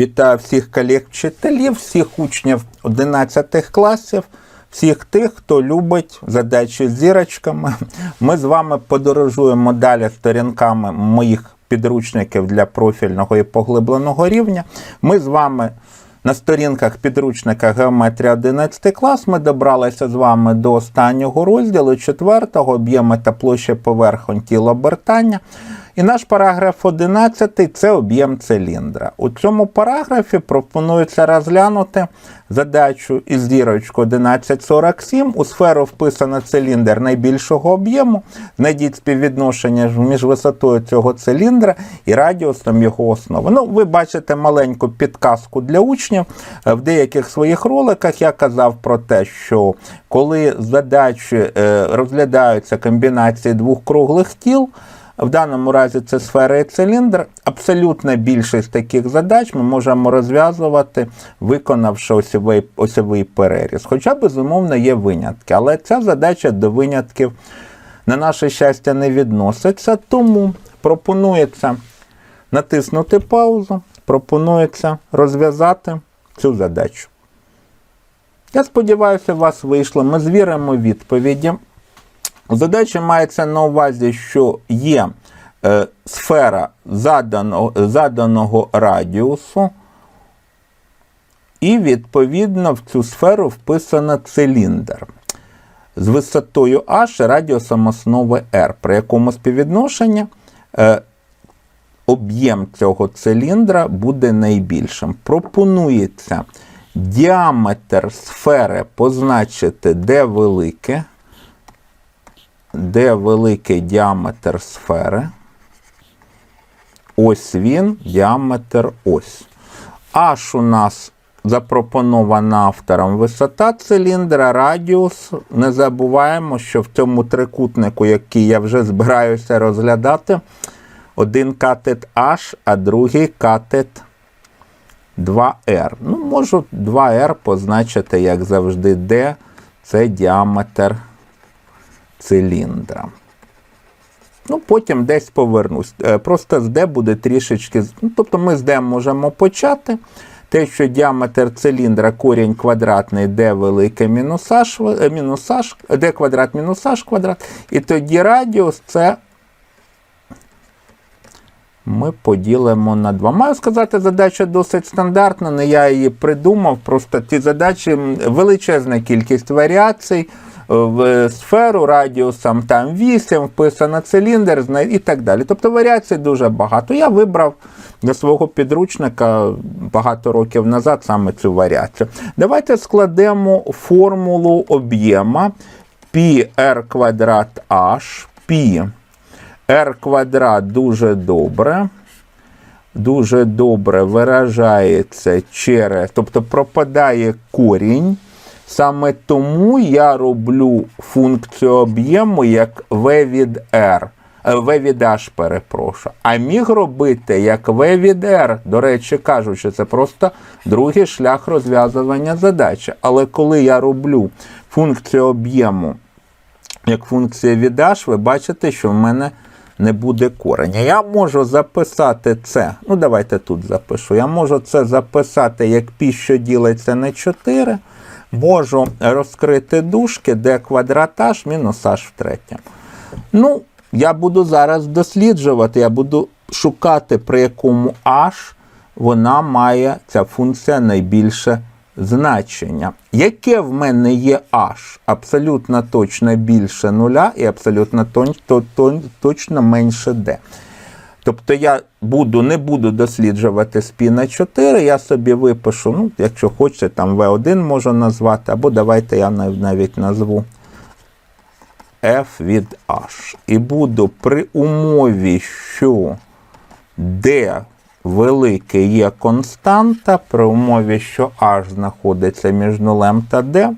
Вітаю всіх колег-вчителів, всіх учнів 11 класів, всіх тих, хто любить задачі з зірочками. Ми з вами подорожуємо далі сторінками моїх підручників для профільного і поглибленого рівня. Ми з вами на сторінках підручника Геометрія 11 клас ми добралися з вами до останнього розділу, четвертого об'єми та площа поверхонь тіла обертання. І наш параграф 11 це об'єм циліндра. У цьому параграфі пропонується розглянути задачу із зірочкою 1147. У сферу вписано циліндр найбільшого об'єму. Знайдіть співвідношення між висотою цього циліндра і радіусом його основи. Ну, ви бачите маленьку підказку для учнів. В деяких своїх роликах я казав про те, що коли задачі е, розглядаються комбінації двох круглих тіл. В даному разі це сфера і циліндр. Абсолютна більшість таких задач ми можемо розв'язувати, виконавши осьовий, осьовий переріз. Хоча, безумовно, є винятки. Але ця задача до винятків, на наше щастя, не відноситься. Тому пропонується натиснути паузу, пропонується розв'язати цю задачу. Я сподіваюся, у вас вийшло. Ми звіримо відповіді. У задачі мається на увазі, що є е, сфера заданого, заданого радіусу, і, відповідно, в цю сферу вписано циліндр з висотою H радіусом основи R, при якому співвідношення е, об'єм цього циліндра буде найбільшим. Пропонується діаметр сфери позначити де велике де великий діаметр сфери. Ось він, діаметр ось. H у нас запропонована автором висота циліндра, радіус. Не забуваємо, що в цьому трикутнику, який я вже збираюся розглядати, один катет H, а другий катет 2R. Ну, можу 2R позначити, як завжди, D. Це діаметр циліндра. Ну, потім десь повернусь. Е, Просто з D буде трішечки. Ну, тобто ми з D можемо почати. Те, що діаметр циліндра корінь квадратний, d велике мінус h, е, мінус h, d квадрат мінус h квадрат. І тоді радіус це ми поділимо на 2. Маю сказати, задача досить стандартна, не я її придумав. Просто ті задачі величезна кількість варіацій в сферу радіусом там 8, вписано циліндр і так далі. Тобто варіацій дуже багато. Я вибрав для свого підручника багато років назад саме цю варіацію. Давайте складемо формулу об'єма πr квадрат h, π r квадрат дуже добре. Дуже добре виражається через, тобто пропадає корінь. Саме тому я роблю функцію об'єму як v від R. V від H, перепрошую. А міг робити як V від R. До речі, кажу, що це просто другий шлях розв'язування задачі. Але коли я роблю функцію об'єму як функція від H, ви бачите, що в мене не буде кореня. Я можу записати це. Ну, давайте тут запишу. Я можу це записати як пі, що ділиться на 4 можу розкрити дужки, де квадрат h мінус h в третьому. Ну, я буду зараз досліджувати, я буду шукати, при якому h вона має ця функція найбільше значення. Яке в мене є h? Абсолютно точно більше нуля і абсолютно точно менше d. Тобто я буду, не буду досліджувати спі на 4, я собі випишу, ну, якщо хочете, там V1 можу назвати, або давайте я навіть назву F від H. І буду при умові, що D велике є константа, при умові, що H знаходиться між нулем та D,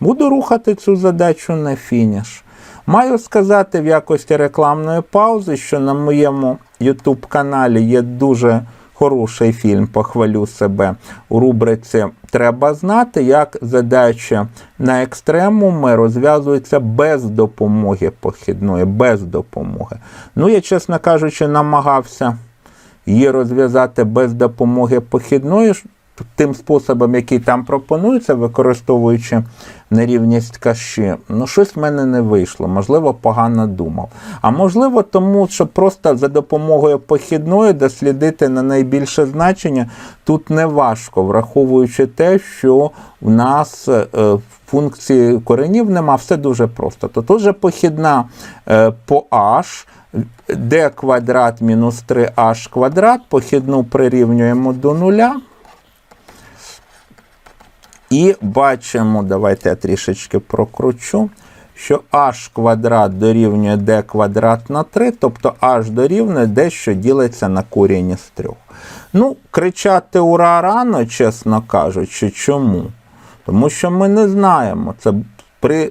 буду рухати цю задачу на фініш. Маю сказати в якості рекламної паузи, що на моєму YouTube каналі є дуже хороший фільм, похвалю себе у рубриці Треба знати, як задача на екстремуми розв'язується без допомоги похідної, без допомоги. Ну, я, чесно кажучи, намагався її розв'язати без допомоги похідної, тим способом, який там пропонується, використовуючи нерівність каші, ну щось в мене не вийшло. Можливо, погано думав. А можливо, тому що просто за допомогою похідної дослідити на найбільше значення тут не важко, враховуючи те, що в нас е, функції коренів нема, все дуже просто. То тут же похідна е, по h, d квадрат мінус 3h квадрат, похідну прирівнюємо до нуля. І бачимо, давайте я трішечки прокручу, що h квадрат дорівнює d квадрат на 3, тобто h дорівнює d, що ділиться на корінь із 3. Ну, кричати ура рано, чесно кажучи, чому? Тому що ми не знаємо. Це при,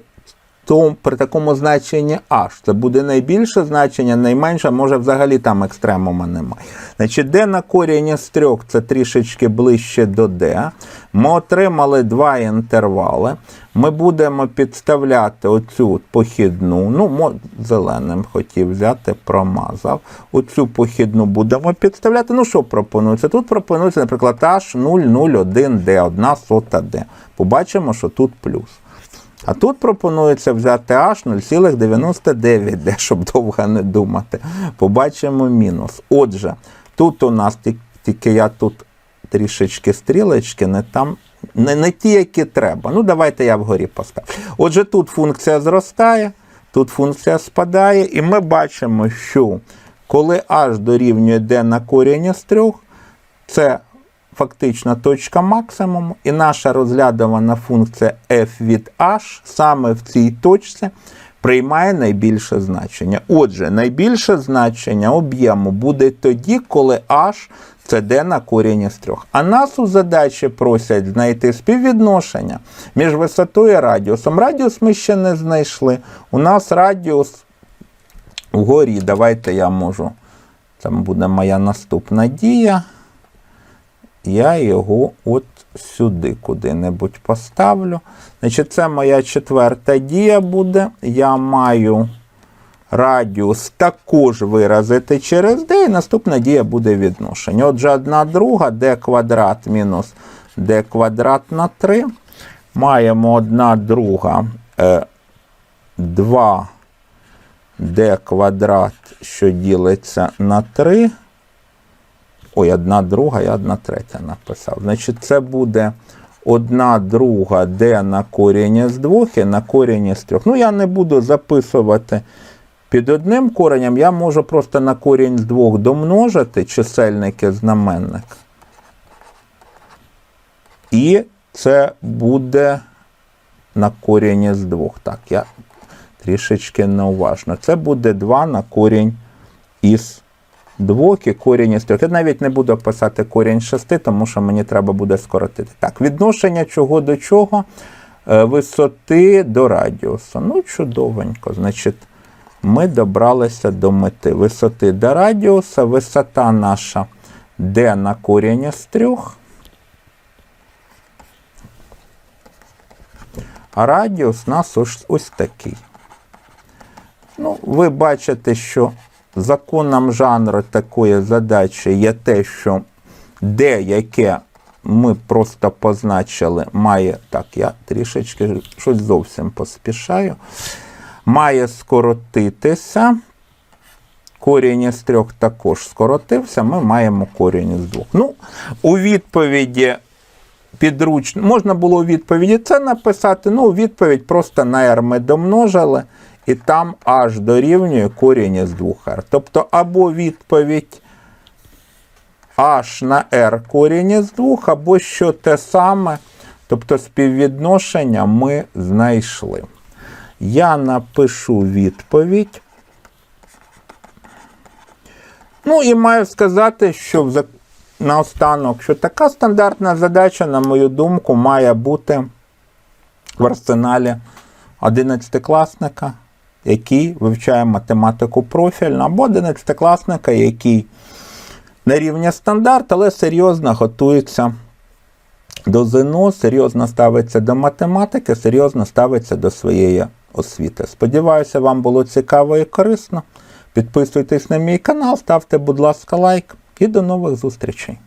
тому, при такому значенні h. Це буде найбільше значення, найменше, може взагалі там екстремума немає. Значить, d на корінь із 3 це трішечки ближче до d. Ми отримали два інтервали. Ми будемо підставляти оцю похідну, ну, зеленим хотів взяти, промазав. Оцю похідну будемо підставляти. Ну, що пропонується? Тут пропонується, наприклад, H001D, 1 сота D. Побачимо, що тут плюс. А тут пропонується взяти H 0,99D, щоб довго не думати. Побачимо мінус. Отже, тут у нас тільки я тут трішечки стрілечки, не там. Не, не ті, які треба. Ну, давайте я вгорі поставлю. Отже, тут функція зростає, тут функція спадає, і ми бачимо, що коли h дорівнює d на корінь із 3, це фактично точка максимуму, і наша розглядувана функція f від h саме в цій точці приймає найбільше значення. Отже, найбільше значення об'єму буде тоді, коли h це d на корінь із 3. А нас у задачі просять знайти співвідношення між висотою і радіусом. Радіус ми ще не знайшли. У нас радіус вгорі. Давайте я можу. Це буде моя наступна дія я його от сюди куди-небудь поставлю. Значить, це моя четверта дія буде. Я маю радіус також виразити через d, і наступна дія буде відношення. Отже, одна друга d квадрат мінус d квадрат на 3. Маємо одна друга е, 2 d квадрат, що ділиться на 3. Ой, одна друга, я одна третя написав. Значить, це буде одна друга d на корінь з двох і на корінь з трьох. Ну, я не буду записувати під одним коренем, я можу просто на корінь з двох домножити чисельник і знаменник. І це буде на корінь з двох. Так, я трішечки неуважно. Це буде 2 на корінь із двох і корінь із трьох. Я навіть не буду писати корінь з шести, тому що мені треба буде скоротити. Так, відношення чого до чого? Е, Висоти до радіусу. Ну, чудовенько. Значить, ми добралися до мети. Висоти до радіуса, висота наша d на корінь із трьох. А радіус у нас ось, ось такий. Ну, ви бачите, що законом жанру такої задачі є те, що де яке ми просто позначили, має. Так, я трішечки щось зовсім поспішаю. Має скоротитися. Корінь із трьох також скоротився, ми маємо корінь із двох. Ну, у відповіді підручно, можна було у відповіді це написати, ну, у відповідь просто на r ми домножили, і там аж дорівнює корінь із 2r. Тобто або відповідь h на r корінь із 2, або що те саме, тобто співвідношення ми знайшли. Я напишу відповідь. Ну і маю сказати, що наостанок, що така стандартна задача, на мою думку, має бути в арсеналі 11-класника, який вивчає математику профільно, або 11-класника, який на рівні стандарт, але серйозно готується до ЗНО, серйозно ставиться до математики, серйозно ставиться до своєї освіти. Сподіваюся, вам було цікаво і корисно. Підписуйтесь на мій канал, ставте, будь ласка, лайк. І до нових зустрічей.